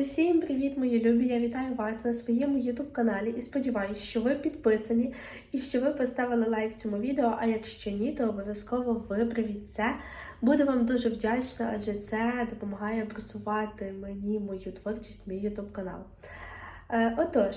Усім привіт, мої любі! Я вітаю вас на своєму youtube каналі і сподіваюся, що ви підписані і що ви поставили лайк цьому відео. А якщо ні, то обов'язково виправіть це. Буду вам дуже вдячна, адже це допомагає просувати мені мою творчість, мій youtube канал. Е, Отож,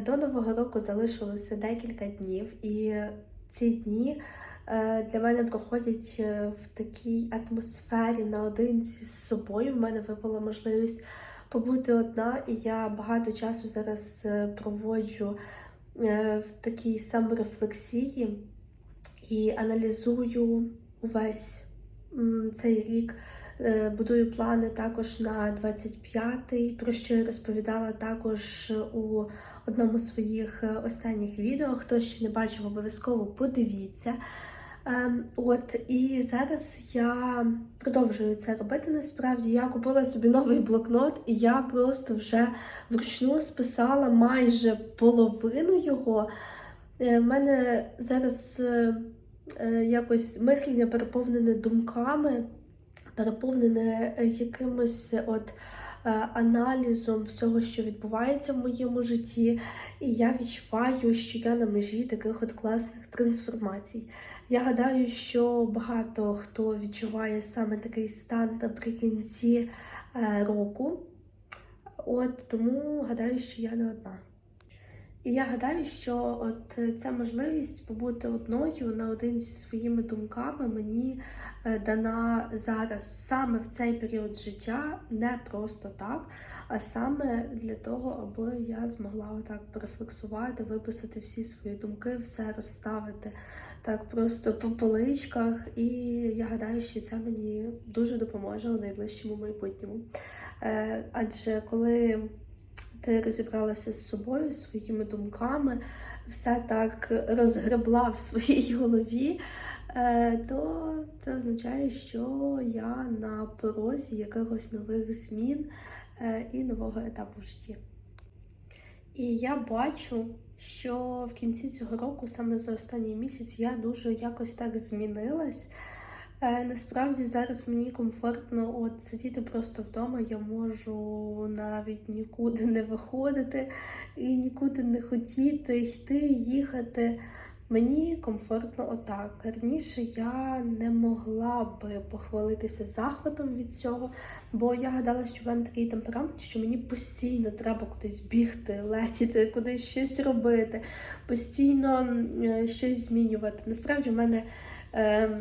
до нового року залишилося декілька днів, і ці дні е, для мене проходять е, в такій атмосфері наодинці з собою. В мене випала можливість побути одна, і я багато часу зараз е, проводжу е, в такій саморефлексії і аналізую увесь цей рік. Е, Будую плани також на 25-й, про що я розповідала також у одному з своїх останніх відео. Хто ще не бачив, обов'язково подивіться. Ем, От і зараз я продовжую це робити. Насправді я купила собі новий блокнот, і я просто вже вручну списала майже половину його. Е, В мене зараз е, е, якось мислення переповнене думками, переповнене якимось от аналізом всього, що відбувається в моєму житті. І я відчуваю, що я на межі таких от класних трансформацій. Я гадаю, що багато хто відчуває саме такий стан наприкінці е, року. От тому гадаю, що я не одна. І я гадаю, що от ця можливість побути одною наодинці зі своїми думками мені е, дана зараз саме в цей період життя, не просто так, а саме для того, аби я змогла отак порефлексувати, виписати всі свої думки, все розставити так просто по поличках. І я гадаю, що це мені дуже допоможе у найближчому майбутньому. Е, Адже коли ти розібралася з собою, своїми думками, все так розгребла в своїй голові, е, то це означає, що я на порозі якихось нових змін е, і нового етапу в житті. І я бачу, що в кінці цього року, саме за останній місяць, я дуже якось так змінилась. Е, Насправді зараз мені комфортно от сидіти просто вдома. Я можу навіть нікуди не виходити і нікуди не хотіти йти, їхати. Мені комфортно отак. Раніше я не могла би похвалитися захватом від цього, бо я гадала, що в мене такий темперамент, що мені постійно треба кудись бігти, летіти, кудись щось робити, постійно е, щось змінювати. Насправді в мене. Е,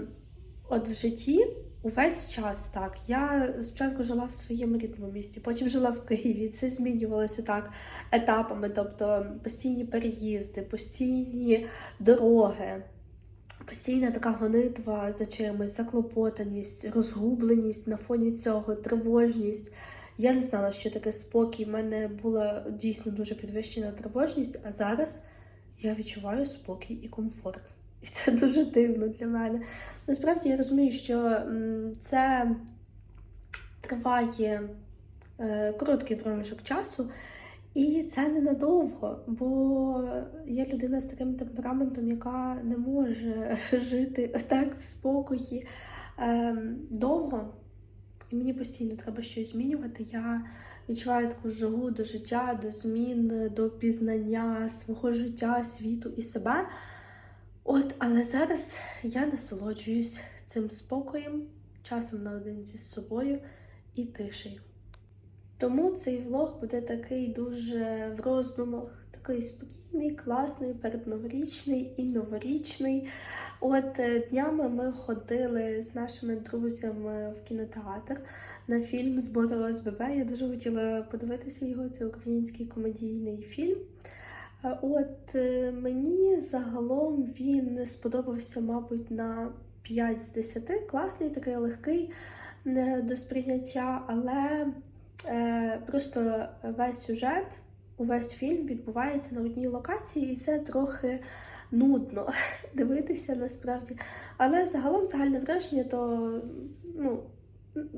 От в житті увесь час так. Я спочатку жила в своєму рідному місті, потім жила в Києві. Це змінювалося так етапами, тобто постійні переїзди, постійні дороги, постійна така гонитва за чимось, заклопотаність, розгубленість на фоні цього, тривожність. Я не знала, що таке спокій. В мене була дійсно дуже підвищена тривожність, а зараз я відчуваю спокій і комфорт. І це дуже дивно для мене. Насправді я розумію, що це триває е, короткий проміжок часу, і це ненадовго, бо я людина з таким темпераментом, яка не може жити так в спокої е, довго. І мені постійно треба щось змінювати. Я відчуваю таку жагу до життя, до змін, до пізнання свого життя, світу і себе. От, але зараз я насолоджуюсь цим спокоєм, часом наодинці з собою і тишею. Тому цей влог буде такий дуже в роздумах, такий спокійний, класний, передноворічний і новорічний. От е, днями ми ходили з нашими друзями в кінотеатр на фільм Збори ОСББ. Я дуже хотіла подивитися його. Це український комедійний фільм. От е, мені загалом він сподобався, мабуть, на 5 з 10. Класний, такий легкий до сприйняття, але е, просто весь сюжет, увесь фільм відбувається на одній локації, і це трохи нудно дивитися насправді. Але загалом загальне враження, то ну,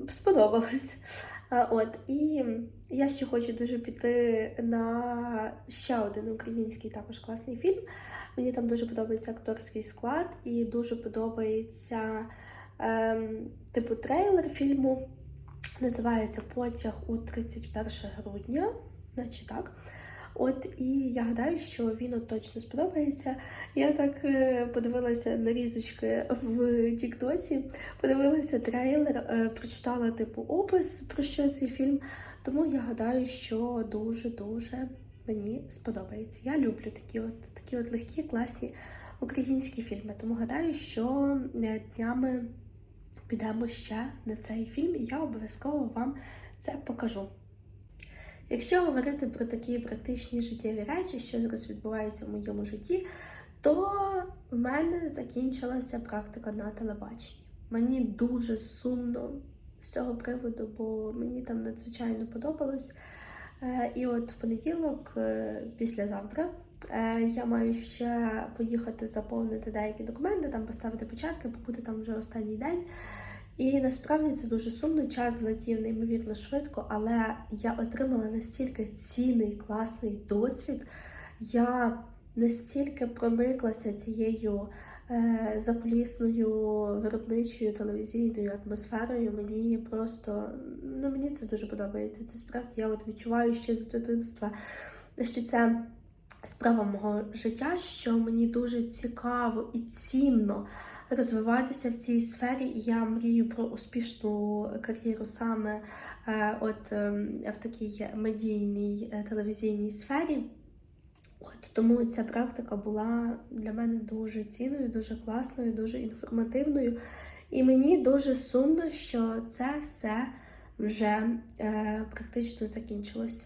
сподобалось. От, і я ще хочу дуже піти на ще один український також класний фільм. Мені там дуже подобається акторський склад і дуже подобається ем, типу трейлер фільму. Називається Потяг у 31 грудня, наче так. От і я гадаю, що він точно сподобається. Я так е, подивилася нарізочки в Тіктоці, подивилася трейлер, е, прочитала типу опис про що цей фільм. Тому я гадаю, що дуже-дуже мені сподобається. Я люблю такі от такі от легкі, класні українські фільми. Тому гадаю, що е, днями підемо ще на цей фільм, і я обов'язково вам це покажу. Якщо говорити про такі практичні життєві речі, що зараз відбувається в моєму житті, то в мене закінчилася практика на телебаченні. Мені дуже сумно з цього приводу, бо мені там надзвичайно подобалось. Е, І от в понеділок, е, післязавтра, е, я маю ще поїхати заповнити деякі документи, там поставити початки, побути там вже останній день. І насправді це дуже сумно. Час злетів неймовірно швидко, але я отримала настільки цінний, класний досвід. Я настільки прониклася цією е, закулісною виробничою телевізійною атмосферою. Мені просто ну мені це дуже подобається. Це справді я от відчуваю ще з дитинства, що це справа мого життя, що мені дуже цікаво і цінно розвиватися в цій сфері. І я мрію про успішну кар'єру саме е, от е, в такій медійній е, телевізійній сфері. От тому ця практика була для мене дуже цінною, дуже класною, дуже інформативною. І мені дуже сумно, що це все вже е, практично закінчилось.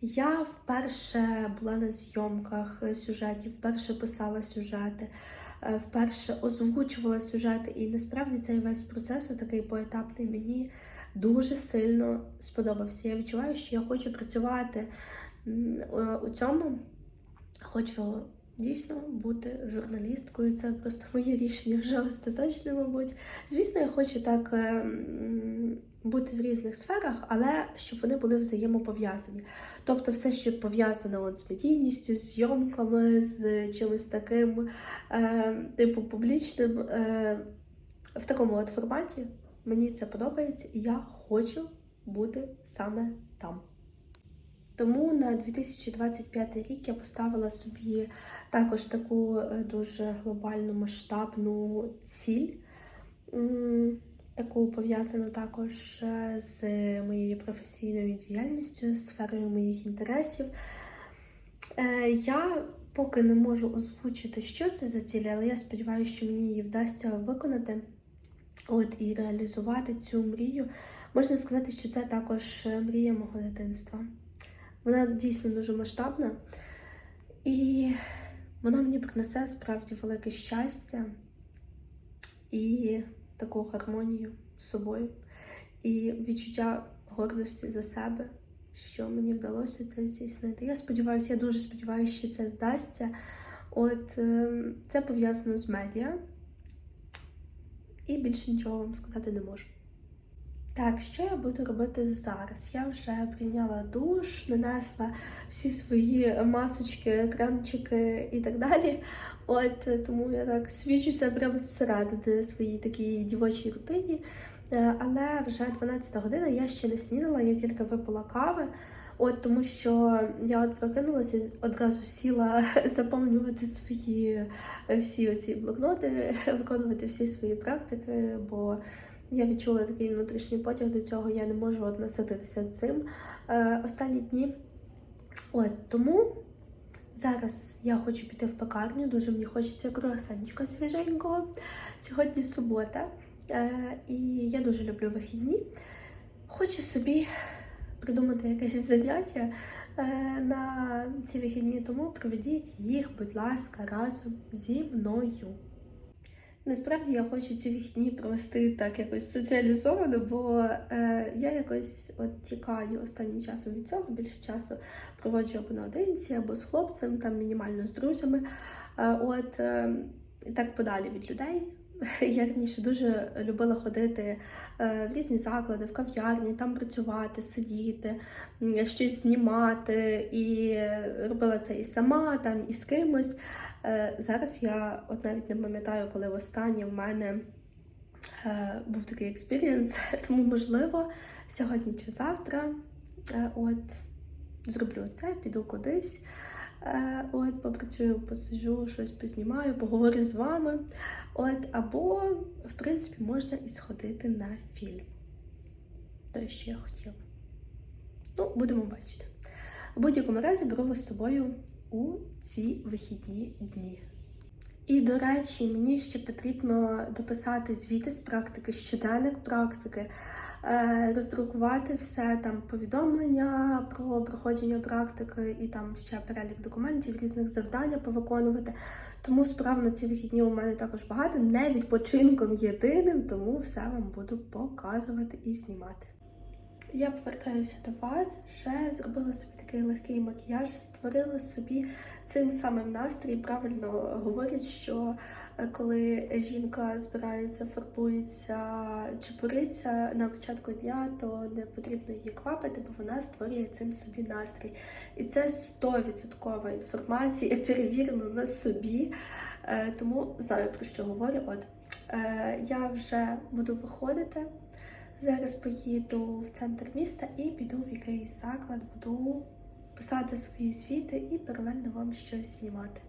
Я вперше була на зйомках сюжетів, вперше писала сюжети, вперше озвучувала сюжети. І насправді цей весь процес, такий поетапний, мені дуже сильно сподобався. Я відчуваю, що я хочу працювати е, у цьому. Хочу дійсно бути журналісткою. Це просто моє рішення вже остаточне, мабуть. Звісно, я хочу так е, бути в різних сферах, але щоб вони були взаємопов'язані. Тобто, все, що пов'язане от з медійністю, з зйомками, з чимось таким, е, типу, публічним, е, в такому от форматі. Мені це подобається, і я хочу бути саме там. Тому на 2025 рік я поставила собі також таку е, дуже глобальну масштабну ціль, таку пов'язану також е, з моєю професійною діяльністю, сферою моїх інтересів. Е, Я поки не можу озвучити, що це за ціль, але я сподіваюся, що мені її вдасться виконати от, і реалізувати цю мрію. Можна сказати, що це також мрія мого дитинства. Вона дійсно дуже масштабна, і вона мені принесе справді велике щастя і таку гармонію з собою, і відчуття гордості за себе, що мені вдалося це здійснити. Я сподіваюся, я дуже сподіваюся, що це вдасться. От ем, це пов'язано з медіа, і більше нічого вам сказати не можу. Так, що я буду робити зараз? Я вже прийняла душ, нанесла всі свої масочки, кремчики і так далі. От тому я так свічуся прямо зсередини своїй такій дівочій рутині. Е, Але вже 12 година я ще не снідала, я тільки випила кави. От тому що я от прокинулася одразу сіла заповнювати свої всі оці блокноти, виконувати всі свої практики, бо я відчула такий внутрішній потяг до цього, я не можу от насититися цим е, останні дні. От тому зараз я хочу піти в пекарню, дуже мені хочеться круасанчика свіженького. Сьогодні субота, е, і я дуже люблю вихідні. Хочу собі придумати якесь заняття е, на ці вихідні, тому проведіть їх, будь ласка, разом зі мною. Насправді я хочу ці вихідні провести так якось соціалізовано, бо е, я якось от тікаю останнім часом від цього. Більше часу проводжу або наодинці, або з хлопцем, там мінімально з друзями. Е, от е, так подалі від людей. Я раніше дуже любила ходити е, в різні заклади, в кав'ярні, там працювати, сидіти, щось знімати, і робила це і сама, там, і з кимось. Е, Зараз я от навіть не пам'ятаю, коли востаннє в мене е, був такий експірієнс, тому можливо сьогодні чи завтра е, от зроблю це, піду кудись. От, попрацюю, посижу, щось познімаю, поговорю з вами. От, або, в принципі, можна і сходити на фільм. Те, що я хотіла. Ну, будемо бачити. В будь-якому разі беру вас з собою у ці вихідні дні. І, до речі, мені ще потрібно дописати звіти з практики, щоденник практики, е, роздрукувати все там повідомлення про проходження практики і там ще перелік документів, різних завдань повиконувати. Тому справ на ці вихідні у мене також багато, не відпочинком єдиним, тому все вам буду показувати і знімати. Я повертаюся до вас, вже зробила собі такий легкий макіяж, створила собі цим самим настрій. Правильно говорять, що е, коли жінка збирається, фарбується, чепуриться на початку дня, то не потрібно її квапити, бо вона створює цим собі настрій. І це 100% інформація, перевірена на собі, е, тому знаю про що говорю. От е, я вже буду виходити. Зараз поїду в центр міста і піду в якийсь заклад, буду писати свої звіти і паралельно вам щось знімати.